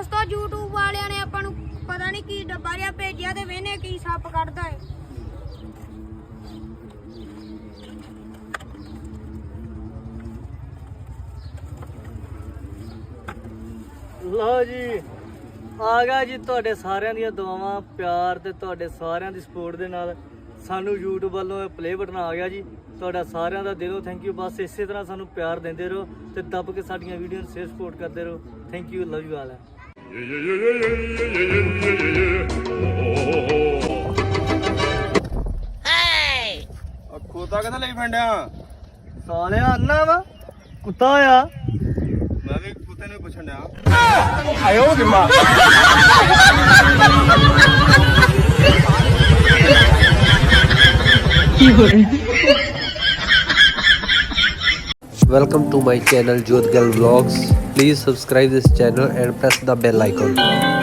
ਦੋਸਤੋ YouTube ਵਾਲਿਆਂ ਨੇ ਆਪਾਂ ਨੂੰ ਪਤਾ ਨਹੀਂ ਕੀ ਡੱਬਾ ਜਿਹਾ ਭੇਜਿਆ ਤੇ ਵੇਨੇ ਕੀ ਸੱਪ ਕੱਢਦਾ ਏ। ਲਓ ਜੀ, ਆ ਗਿਆ ਜੀ ਤੁਹਾਡੇ ਸਾਰਿਆਂ ਦੀਆਂ ਦੁਆਵਾਂ, ਪਿਆਰ ਤੇ ਤੁਹਾਡੇ ਸਾਰਿਆਂ ਦੀ ਸਪੋਰਟ ਦੇ ਨਾਲ। ਸਾਨੂੰ YouTube ਵੱਲੋਂ ਪਲੇ ਬਟਨ ਆ ਗਿਆ ਜੀ। ਤੁਹਾਡਾ ਸਾਰਿਆਂ ਦਾ ਦਿਲੋਂ ਥੈਂਕ ਯੂ ਬਸ ਇਸੇ ਤਰ੍ਹਾਂ ਸਾਨੂੰ ਪਿਆਰ ਦਿੰਦੇ ਰਹੋ ਤੇ ਦੱਬ ਕੇ ਸਾਡੀਆਂ ਵੀਡੀਓ ਨੂੰ ਸ਼ੇਅਰ ਸਪੋਰਟ ਕਰਦੇ ਰਹੋ। Thank you love you all ਖੋਤਾ ਕਿੱਥੇ ਲਈ ਫੰਡਿਆ? ਸਾਲਿਆ ਅੰਨਾ ਵਾ ਕੁੱਤਾ ਆ। ਮੈਂ ਵੀ ਕੁੱਤੇ ਨੂੰ ਪੁੱਛਣ ਡਿਆ। Welcome to my channel Jodhgal Vlogs. Please subscribe this channel and press the bell icon.